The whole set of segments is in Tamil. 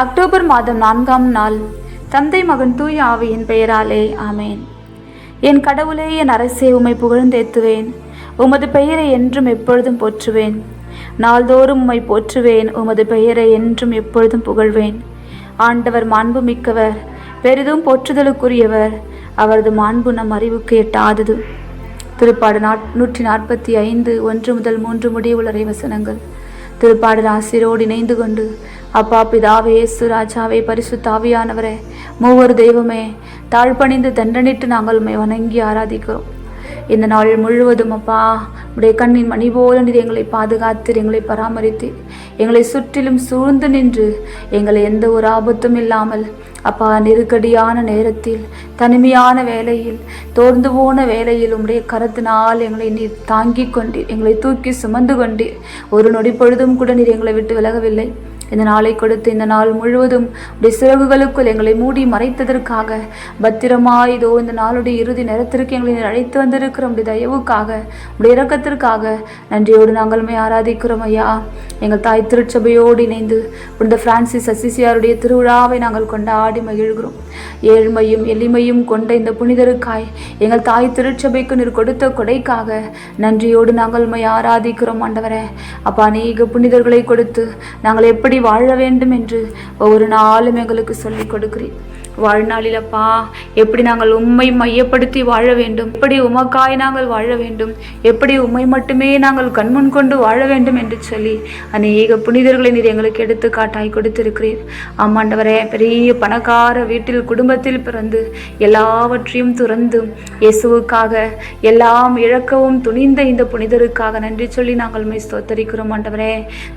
அக்டோபர் மாதம் நான்காம் நாள் தந்தை மகன் தூய ஆவியின் பெயராலே ஆமேன். என் கடவுளே என் அரசே உம்மை புகழ்ந்தேத்துவேன் உமது பெயரை என்றும் எப்பொழுதும் போற்றுவேன். நாள்தோறும் உம்மை போற்றுவேன். உமது பெயரை என்றும் எப்பொழுதும் புகழ்வேன். ஆண்டவர் மாண்பு மிக்கவர் பெரிதும் போற்றுதலுக்குரியவர். அவரது மாண்பு நம் அறிவுக்கு எட்டாதது. திருப்பாடு நாட் நூற்றி நாற்பத்தி ஐந்து ஒன்று முதல் மூன்று முடிவுள்ளரை வசனங்கள். திருப்பாடு ஆசிரோடு இணைந்து கொண்டு அப்பா பிதாவே ராஜாவே பரிசுத்தாவியானவரே மூவர் தெய்வமே தாழ்பணிந்து தண்டனிட்டு நாங்கள் வணங்கி ஆராதிக்கிறோம். இந்த நாள் முழுவதும் அப்பா உடைய கண்ணின் மணி போல நீர் எங்களை பாதுகாத்து எங்களை பராமரித்து எங்களை சுற்றிலும் சூழ்ந்து நின்று எங்களை எந்த ஒரு ஆபத்தும் இல்லாமல் அப்பா நெருக்கடியான நேரத்தில் தனிமையான வேலையில் தோர்ந்து போன வேலையில் உம்முடைய கரத்தினால் எங்களை நீர் தாங்கிக் கொண்டீர் எங்களை தூக்கி சுமந்து கொண்டீர். ஒரு நொடி பொழுதும் கூட நீர் எங்களை விட்டு விலகவில்லை. இந்த நாளை கொடுத்து இந்த நாள் முழுவதும் உடைய சிறகுகளுக்குள் எங்களை மூடி மறைத்ததற்காக பத்திரமாய் இதோ இந்த நாளுடைய இறுதி நேரத்திற்கு எங்களை அழைத்து வந்திருக்கிற உடைய தயவுக்காக உடைய இறக்கத்திற்காக நன்றியோடு நாங்கள் ஆராதிக்கிறோம் ஐயா. எங்கள் தாய் திருச்சபையோடு இணைந்து இந்த பிரான்சிஸ் அசிசியாருடைய திருவிழாவை நாங்கள் கொண்டாடி மகிழ்கிறோம். ஏழ்மையும் எளிமையும் கொண்ட இந்த புனிதருக்காய் எங்கள் தாய் திருச்சபைக்கு நீர் கொடுத்த கொடைக்காக நன்றியோடு நாங்கள் ஆராதிக்கிறோம் ஆண்டவரே. அப்பா அநேக புனிதர்களை கொடுத்து நாங்கள் எப்படி வாழ வேண்டும் என்று ஒவ்வொரு நாளும் எங்களுக்கு சொல்லிக் கொடுக்கிறேன் வாழ்நாளிலப்பா எப்படி நாங்கள் உம்மை மையப்படுத்தி வாழ வேண்டும்? எப்படி உமக்காய் நாங்கள் வாழ வேண்டும்? எப்படி உம்மை மட்டுமே நாங்கள் கண்முன் கொண்டு வாழ வேண்டும் என்று சொல்லி அநேக புனிதர்களை நீர் எங்களுக்கு எடுத்து காட்டாய் கொடுத்திருக்கிறீர். ஆமாண்டவரே பெரிய பணக்கார வீட்டில் குடும்பத்தில் பிறந்து எல்லாவற்றையும் துறந்து இயேசுவுக்காக எல்லாம் இழக்கவும் துணிந்த இந்த புனிதருக்காக நன்றி சொல்லி நாங்கள் மை ஸ்தோத்தரிக்கிறோம் ஆண்டவரே.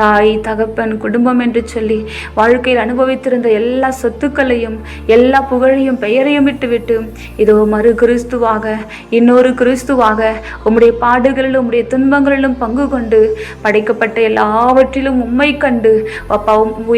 தாய் தகப்பன் குடும்பம் என்று சொல்லி வாழ்க்கையில் அனுபவித்திருந்த எல்லா சொத்துக்களையும் எல்லா எல்லா புகழையும் பெயரையும் விட்டுவிட்டு இதோ மறு கிறிஸ்துவாக இன்னொரு கிறிஸ்துவாக உம்முடைய பாடுகளிலும் உம்முடைய துன்பங்களிலும் பங்கு கொண்டு படைக்கப்பட்ட எல்லாவற்றிலும் உம்மை கண்டு அப்பா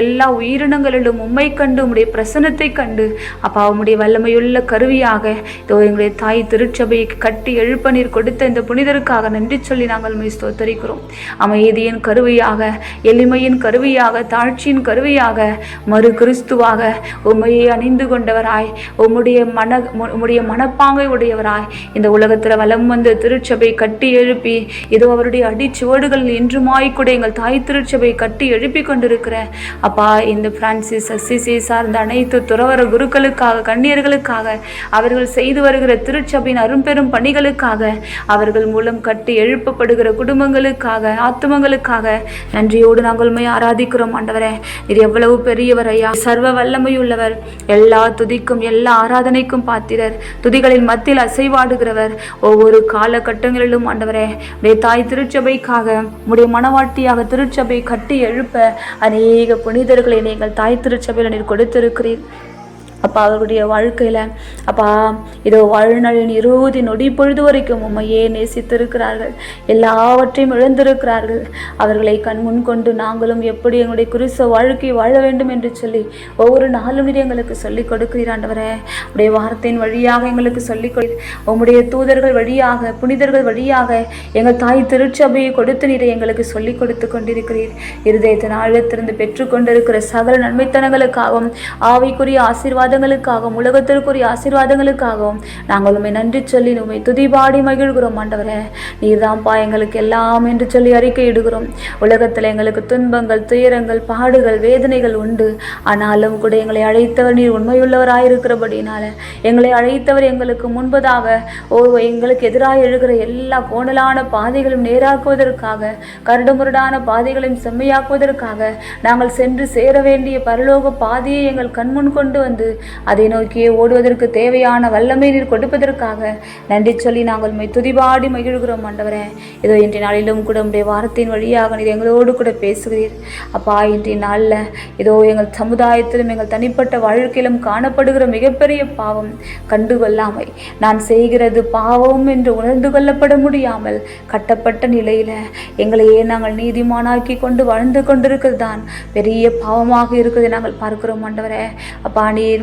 எல்லா உயிரினங்களிலும் உம்மை கண்டு உம்முடைய பிரசனத்தை கண்டு அப்பா உம்முடைய வல்லமையுள்ள கருவியாக இதோ எங்களுடைய தாய் திருச்சபையை கட்டி எழுப்ப நீர் கொடுத்த இந்த புனிதருக்காக நன்றி சொல்லி நாங்கள் உம்மை ஸ்தோத்தரிக்கிறோம். அமைதியின் கருவியாக எளிமையின் கருவியாக தாழ்ச்சியின் கருவியாக மறு கிறிஸ்துவாக உம்மையை அணிந்து கொண்டவராய் உம்முடைய மன உம்முடைய மனப்பாங்கை உடையவராய். இந்த உலகத்தில் வலம் வந்து திருச்சபை கட்டி எழுப்பி இதோ அவருடைய அடிச்சுவடுகள் இன்றுமாய் கூட எங்கள் தாய் திருச்சபை கட்டி எழுப்பி கொண்டிருக்கிற. அப்பா இந்த பிரான்சிஸ் அசிசி சார்ந்த அனைத்து துறவர குருக்களுக்காக கண்ணியர்களுக்காக அவர்கள் செய்து வருகிற திருச்சபையின் அரும்பெரும் பணிகளுக்காக அவர்கள் மூலம் கட்டி எழுப்பப்படுகிற குடும்பங்களுக்காக ஆத்துமங்களுக்காக நன்றியோடு நாங்கள் உண்மை ஆராதிக்கிறோம் ஆண்டவரே. இது எவ்வளவு பெரியவர் ஐயா. சர்வ வல்லமையுள்ளவர். எல்லா துதிக்கும் எல்லா ஆராதனைக்கும் பாத்திரர். துதிகளின் மத்தியில் அசைவாடுகிறவர். ஒவ்வொரு காலகட்டங்களிலும் ஆண்டவரே உடைய தாய் திருச்சபைக்காக உடைய மனவாட்டியாக திருச்சபை கட்டி எழுப்ப அநேக புனிதர்களை நீங்கள் தாய் திருச்சபையில் நீர் கொடுத்திருக்கிறீர். அப்பா அவருடைய வாழ்க்கையில் அப்பா இதோ வாழ்நாளின் இருபது நொடி பொழுது வரைக்கும் உண்மையே நேசித்திருக்கிறார்கள். எல்லாவற்றையும் இழந்திருக்கிறார்கள். அவர்களை கண்முன் கொண்டு நாங்களும் எப்படி எங்களுடைய குருச வாழ்க்கை வாழ வேண்டும் என்று சொல்லி ஒவ்வொரு நாளும் எங்களுக்கு சொல்லிக் கொடுக்கிறாண்டவரே உடைய வார்த்தையின் வழியாக எங்களுக்கு சொல்லிக் கொடு உம்முடைய தூதர்கள் வழியாக புனிதர்கள் வழியாக எங்கள் தாய் திருச்சபையை கொடுத்து நீரை எங்களுக்கு சொல்லிக் கொடுத்து கொண்டிருக்கிறீர். இருதயத்தின் ஆழத்திலிருந்து பெற்றுக்கொண்டிருக்கிற சகல நன்மைத்தனங்களுக்காகவும் ஆவிக்குரிய ஆசீர்வாத ஆசீர்வாதங்களுக்காகவும் உலகத்திற்குரிய ஆசீர்வாதங்களுக்காகவும் நாங்கள் உண்மை நன்றி சொல்லி உண்மை துதிபாடி மகிழ்கிறோம் ஆண்டவரே. நீர்தான்ப்பா எங்களுக்கு எல்லாம் என்று சொல்லி அறிக்கையிடுகிறோம் உலகத்தில் எங்களுக்கு துன்பங்கள் துயரங்கள் பாடுகள் வேதனைகள் உண்டு. ஆனாலும் கூட எங்களை அழைத்தவர் நீர் உண்மையுள்ளவராயிருக்கிறபடினால எங்களை அழைத்தவர் எங்களுக்கு முன்பதாக ஓ எங்களுக்கு எதிராக எழுகிற எல்லா கோணலான பாதைகளும் நேராக்குவதற்காக கரடுமுரடான பாதைகளையும் செம்மையாக்குவதற்காக நாங்கள் சென்று சேர வேண்டிய பரலோக பாதையை எங்கள் கண்முன் கொண்டு வந்து அதை நோக்கியே ஓடுவதற்கு தேவையான வல்லமை நீர் கொடுப்பதற்காக. நன்றி சொல்லி நாங்கள் உண்மை துதிபாடி மகிழ்கிறோம் ஆண்டவரே. இதோ இன்றைய நாளிலும் கூட உடைய வாரத்தின் வழியாக நீர் எங்களோடு கூட பேசுகிறீர். அப்பா இன்றைய நாளில் இதோ எங்கள் சமுதாயத்திலும் எங்கள் தனிப்பட்ட வாழ்க்கையிலும் காணப்படுகிற மிகப்பெரிய பாவம். கண்டு கொள்ளாமை. நான் செய்கிறது பாவம் என்று உணர்ந்து கொள்ளப்பட முடியாமல் கட்டப்பட்ட நிலையில் எங்களையே நாங்கள் நீதிமானாக்கி கொண்டு வாழ்ந்து கொண்டிருக்கிறது தான் பெரிய பாவமாக இருக்கிறதை நாங்கள் பார்க்கிறோம் ஆண்டவரே. அப்பா நீர்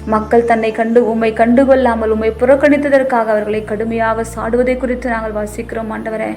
மக்கள் தன்னை கண்டு உம்மை கண்டுகொள்ளாமல் உம்மை புறக்கணித்ததற்காக அவர்களை கடுமையாக சாடுவதை குறித்து நாங்கள் வாசிக்கிறோம் ஆண்டவரே.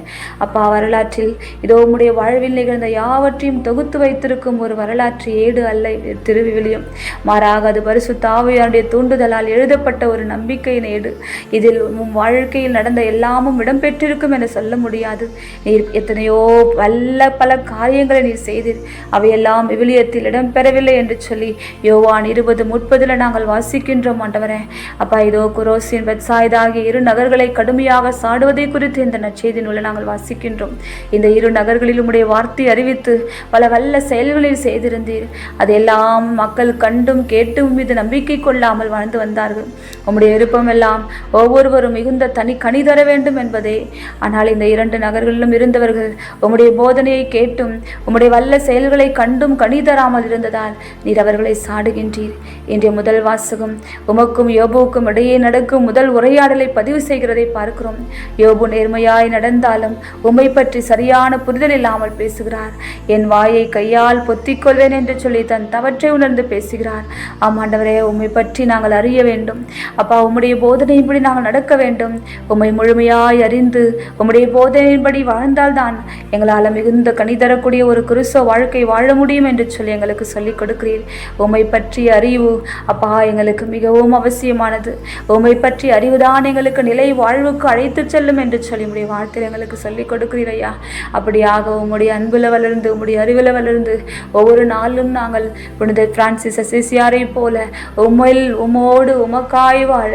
அப்பா வரலாற்றில் இதோ உம்முடைய வாழ்வில் நிகழ்ந்த யாவற்றையும் தொகுத்து வைத்திருக்கும் ஒரு வரலாற்று ஏடு அல்ல இது திருவிவிலியம். மாறாக அது பரிசு தாவையாருடைய தூண்டுதலால் எழுதப்பட்ட ஒரு நம்பிக்கையின் ஏடு. இதில் உம் வாழ்க்கையில் நடந்த எல்லாமும் இடம்பெற்றிருக்கும் என சொல்ல முடியாது. நீர் எத்தனையோ பல்ல பல காரியங்களை நீர் செய்தீர். அவையெல்லாம் விவிலியத்தில் இடம்பெறவில்லை என்று சொல்லி யோவான் இருபது முப்பதில் நாங்கள் வாசிக்கின்றோம் ஆண்டவரே அப்பா இதோ குரோசின் பெட்சாய்தா ஆகிய இரு நகர்களை கடுமையாக சாடுவதை குறித்து இந்த நச்செய்தி நூலை நாங்கள் வாசிக்கின்றோம். இந்த இரு நகர்களில் உடைய வார்த்தை அறிவித்து பல வல்ல செயல்களில் செய்திருந்தீர். அதையெல்லாம் மக்கள் கண்டும் கேட்டும் மீது நம்பிக்கை கொள்ளாமல் வாழ்ந்து வந்தார்கள். உம்முடைய விருப்பம் எல்லாம் ஒவ்வொருவரும் மிகுந்த தனி கனி தர வேண்டும் என்பதே. ஆனால் இந்த இரண்டு நகர்களிலும் இருந்தவர்கள் உம்முடைய போதனையை கேட்டும் உம்முடைய வல்ல செயல்களை கண்டும் கனி தராமல் இருந்ததால் நீர் அவர்களை சாடுகின்றீர். இன்றைய முதல் வாசகம். உமக்கும் யோபுவுக்கும் இடையே நடக்கும் முதல் உரையாடலை பதிவு செய்கிறதை பார்க்கிறோம். யோபு நேர்மையாய் நடந்தாலும் உம்மை பற்றி சரியான புரிதல் இல்லாமல் பேசுகிறார். என் வாயை கையால் பொத்திக்கொள்வேன் என்று சொல்லி தன் தவற்றை உணர்ந்து பேசுகிறார். ஆமாண்டவரே உம்மை பற்றி நாங்கள் அறிய வேண்டும். அப்பா உம்முடைய போதனையின்படி நாங்கள் நடக்க வேண்டும். உம்மை முழுமையாய் அறிந்து உம்முடைய போதனையின்படி வாழ்ந்தால்தான் எங்களால் மிகுந்த கனி தரக்கூடிய ஒரு கிறிஸ்தவ வாழ்க்கை வாழ முடியும் என்று சொல்லி எங்களுக்கு சொல்லிக் கொடுக்கிறீர். உம்மை பற்றிய அறிவு அப்பா எங்களுக்கு மிகவும் அவசியமானது. உம்மை பற்றி அறிவுதான் எங்களுக்கு நிலை வாழ்வுக்கு அழைத்து செல்லும் என்று சொல்லி உடைய வாழ்த்தில் எங்களுக்கு சொல்லிக் கொடுக்கிறீரையா அப்படியாக உம்முடைய அன்புல வளர்ந்து உம்முடைய அறிவில் வளர்ந்து ஒவ்வொரு நாளும் நாங்கள் புனித பிரான்சிஸ் அசிசியாரை போல உம்மையில் உம்மோடு உமக்காய் வாழ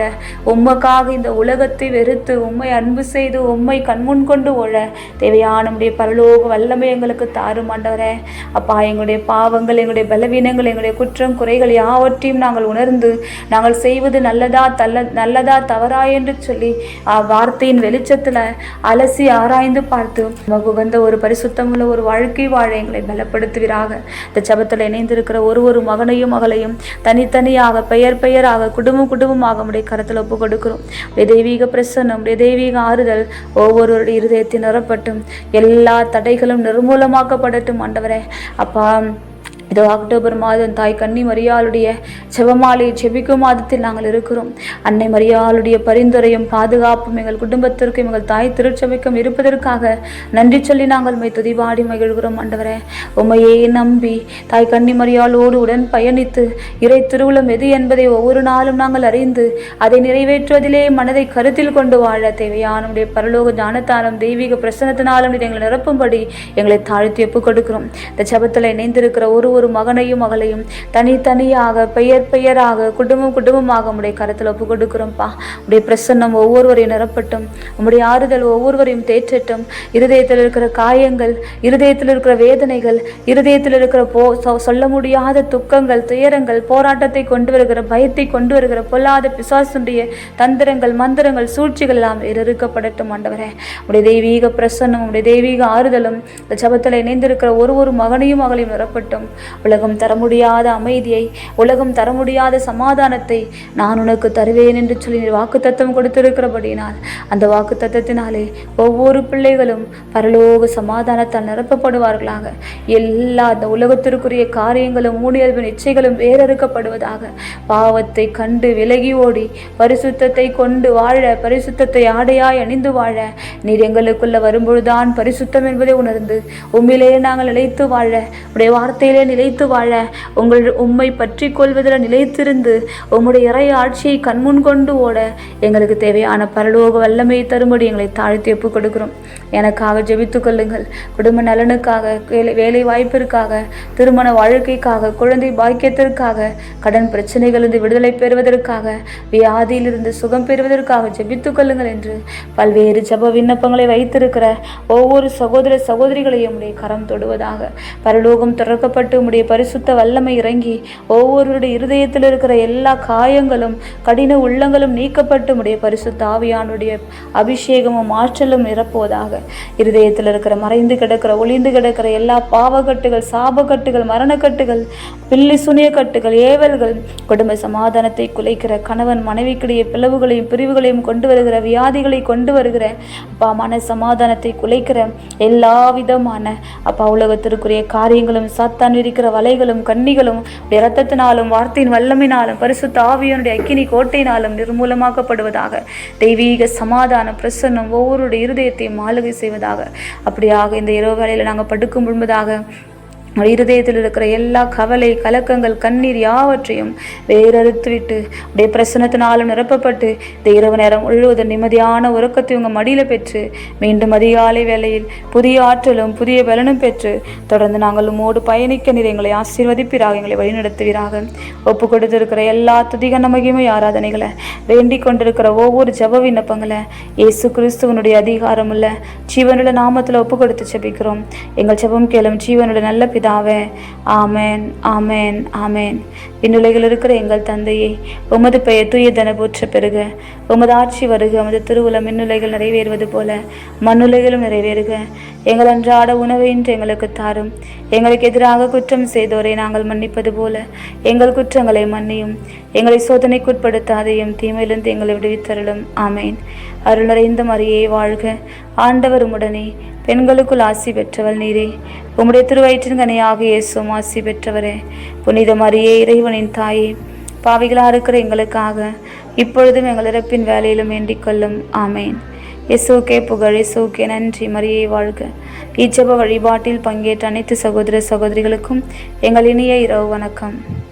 உமக்காக இந்த உலகத்தை வெறுத்து உம்மை அன்பு செய்து உம்மை கண்முன் கொண்டு ஓழ தேவையான நம்முடைய பரலோக வல்லமை எங்களுக்கு தாரும் ஆண்டவரே. அப்பா எங்களுடைய பாவங்கள் எங்களுடைய பலவீனங்கள் எங்களுடைய குற்றம் குறைகள் யாவற்றையும் நாங்கள் உணர்ந்து நாங்கள் செய்வது நல்லதா தல்ல நல்லதா தவறா என்று சொல்லி வார்த்தையின் வெளிச்சத்தில் அலசி ஆராய்ந்து பார்த்து உகந்த ஒரு பரிசுத்தமுள்ள ஒரு வாழ்க்கை வாழ எங்களை பலப்படுத்துவீராக. இந்த ஜபத்தில் இணைந்திருக்கிற ஒரு ஒரு மகனையும் மகளையும் தனித்தனியாக பெயர் பெயராக குடும்பம் குடும்பமாக உடைய கருத்தில் ஒப்பு கொடுக்கிறோம். தெய்வீக பிரசன்னம் உடைய தெய்வீக ஆறுதல் ஒவ்வொருடைய இருதயத்தை நிறப்பட்டும் எல்லா தடைகளும் நிர்மூலமாக்கப்படட்டும் ஆண்டவரே. அப்பா இதோ அக்டோபர் மாதம் தாய் கன்னி மரியாளுடைய செவமாலை செபிக்கும் மாதத்தில் நாங்கள் இருக்கிறோம். அன்னை மரியாளுடைய பரிந்துரையும் பாதுகாப்பும் எங்கள் குடும்பத்திற்கும் எங்கள் தாய் திருச்சபைக்கும் இருப்பதற்காக நன்றி சொல்லி நாங்கள் உண்மை துதிவாடி மகிழ்கிறோம் ஆண்டவரே. உமையே நம்பி தாய் கன்னி மரியாளோடு உடன் பயணித்து இறை திருவுளம் எது என்பதை ஒவ்வொரு நாளும் நாங்கள் அறிந்து அதை நிறைவேற்றுவதிலே மனதை கருத்தில் கொண்டு வாழ தேவையானுடைய பரலோக ஞானத்தாலும் தெய்வீக பிரசனத்தினாலும் எங்களை நிரப்பும்படி எங்களை தாழ்த்தி ஒப்புக் கொடுக்கிறோம். இந்த ஜபத்தில் இணைந்திருக்கிற ஒரு ஒரு மகனையும் மகளையும் தனித்தனியாக பெயர் பெயராக குடும்பம் குடும்பமாக உடைய கரத்தில் ஒப்பு கொடுக்குறோம்ப்பா உடைய பிரசன்னம் ஒவ்வொருவரையும் நிரப்பட்டும். உம்முடைய ஆறுதல் ஒவ்வொருவரையும் தேற்றட்டும். இருதயத்தில் இருக்கிற காயங்கள் இருதயத்தில் இருக்கிற வேதனைகள் இருதயத்தில் இருக்கிற போ சொல்ல முடியாத துக்கங்கள் துயரங்கள் போராட்டத்தை கொண்டு வருகிற பயத்தை கொண்டு வருகிற பொல்லாத பிசாசுடைய தந்திரங்கள் மந்திரங்கள் சூழ்ச்சிகள் எல்லாம் இருக்கப்படட்டும் ஆண்டவரே. உடைய தெய்வீக பிரசன்னம் உடைய தெய்வீக ஆறுதலும் இந்த ஜபத்தில் இணைந்திருக்கிற ஒரு ஒரு மகனையும் மகளையும் நிரப்பட்டும். உலகம் தர முடியாத அமைதியை உலகம் தர முடியாத சமாதானத்தை நான் உனக்கு தருவேன் என்று சொல்லி நீர் வாக்கு தத்துவம் கொடுத்திருக்கிறபடியினால் அந்த வாக்கு தத்துவத்தினாலே ஒவ்வொரு பிள்ளைகளும் பரலோக சமாதானத்தால் நிரப்பப்படுவார்களாக. எல்லா அந்த உலகத்திற்குரிய காரியங்களும் ஊழியர்வின் இச்சைகளும் வேறறுக்கப்படுவதாக பாவத்தை கண்டு விலகி ஓடி பரிசுத்தத்தை கொண்டு வாழ பரிசுத்தத்தை ஆடையாய் அணிந்து வாழ நீர் எங்களுக்குள்ள வரும்பொழுதுதான் பரிசுத்தம் என்பதை உணர்ந்து உண்மையிலேயே நாங்கள் நிலைத்து வாழ உடைய வார்த்தையிலே நிலைத்து வாழ உங்கள் உம்மை பற்றி கொள்வதில் நிலைத்திருந்து உம்முடைய இறை ஆட்சியை கண்முன் கொண்டு ஓட எங்களுக்கு தேவையான பரலோக வல்லமையை தரும்படி எங்களை தாழ்த்தி ஒப்புக் கொடுக்கிறோம். எனக்காக ஜெபித்து கொள்ளுங்கள். குடும்ப நலனுக்காக வேலை வேலை வாய்ப்பிற்காக திருமண வாழ்க்கைக்காக குழந்தை பாக்கியத்திற்காக கடன் பிரச்சனைகளிலிருந்து விடுதலை பெறுவதற்காக வியாதியிலிருந்து சுகம் பெறுவதற்காக ஜெபித்துக் கொள்ளுங்கள் என்று பல்வேறு ஜெப விண்ணப்பங்களை வைத்திருக்கிற ஒவ்வொரு சகோதர சகோதரிகளையும் உடைய கரம் தொடுவதாக. பரலோகம் திறக்கப்பட்டு உம்முடைய பரிசுத்த வல்லமை இறங்கி ஒவ்வொருவருடைய இருதயத்தில் இருக்கிற எல்லா காயங்களும் கடின உள்ளங்களும் நீக்கப்பட்டு உடைய பரிசுத்த ஆவியானுடைய அபிஷேகமும் ஆற்றலும் நிரப்புவதாக. இருதயத்தில் இருக்கிற மறைந்து கிடக்கிற ஒளிந்து கிடக்கிற எல்லா பாவக்கட்டுகள் சாபக்கட்டுகள் மரணக்கட்டுகள் பில்லி சுனிய கட்டுகள் ஏவல்கள் குடும்ப சமாதானத்தை குலைக்கிற கணவன் மனைவிக்கிடையே பிளவுகளையும் பிரிவுகளையும் கொண்டு வருகிற வியாதிகளை கொண்டு வருகிற அப்பா மன சமாதானத்தை குலைக்கிற எல்லா விதமான அப்பா உலகத்திற்குரிய காரியங்களும் சாத்தான் இருக்கிற வலைகளும் கண்ணிகளும் ரத்தத்தினாலும் இரத்தத்தினாலும் வார்த்தையின் வல்லமினாலும் பரிசுத்த ஆவியனுடைய அக்கினி கோட்டையினாலும் நிர்மூலமாக்கப்படுவதாக. தெய்வீக சமாதானம் பிரசன்னம் ஒவ்வொருடைய இருதயத்தையும் ஆளுகை செய்வதாக. அப்படியாக இந்த இரவு வேளையில் நாங்கள் படுக்கும் முழுவதாக உடைய இருதயத்தில் இருக்கிற எல்லா கவலை கலக்கங்கள் கண்ணீர் யாவற்றையும் வேறறுத்து விட்டு உடைய பிரசனத்தினாலும் நிரப்பப்பட்டு இந்த இரவு நேரம் முழுவதும் நிம்மதியான உறக்கத்தை உங்கள் மடியில் பெற்று மீண்டும் அதிகாலை வேளையில் புதிய ஆற்றலும் புதிய பலனும் பெற்று தொடர்ந்து நாங்கள் உம்மோடு பயணிக்க நீர் எங்களை ஆசீர்வதிப்பீராக எங்களை வழிநடத்துவீராக. ஒப்பு கொடுத்திருக்கிற எல்லா துதிகன மகிமை ஆராதனைகளை வேண்டிக் கொண்டிருக்கிற ஒவ்வொரு ஜெப விண்ணப்பங்களை இயேசு கிறிஸ்துவனுடைய அதிகாரமுள்ள ஜீவனுள்ள நாமத்தில் ஒப்பு கொடுத்து ஜபிக்கிறோம். எங்கள் ஜபம் கேளும் ஜீவனுடைய நல்ல பிதாவே ஆமேன் ஆமேன் ஆமேன். விண்ணுலகில் இருக்கிற எங்கள் தந்தையே உமது பெயர் தூயதன போற்ற பெருக. உமது ஆட்சி வருக உமது திருவுளம் மின்னுலைகள் நிறைவேறுவது போல மண்ணுலைகளும் நிறைவேறுக. எங்கள் அன்றாட உணவை இன்று எங்களுக்கு தாரும். எங்களுக்கு எதிராக குற்றம் செய்தோரை நாங்கள் மன்னிப்பது போல எங்கள் குற்றங்களை மன்னியும். எங்களை சோதனைக்குட்படுத்தாதையும் தீமையிலிருந்து எங்களை விடுவித்தருளும். ஆமேன். அருள் நிறைந்த மறியே வாழ்க. ஆண்டவர் உடனே பெண்களுக்குள் ஆசி பெற்றவள் நீரே. உம்முடைய திருவயிற்றின் கனியாக இயேசும் ஆசி பெற்றவரே. புனித மரியே இறைவனின் தாயே பாவிகளாக இருக்கிற எங்களுக்காக இப்பொழுதும் எங்கள் இறப்பின் வேலையிலும் வேண்டிக் கொள்ளும். ஆமேன். இயேசுக்கே புகழ் இயேசுக்கே நன்றி. மரியை வாழ்க. இச்சப வழிபாட்டில் பங்கேற்ற அனைத்து சகோதர சகோதரிகளுக்கும் எங்கள் இனிய இரவு வணக்கம்.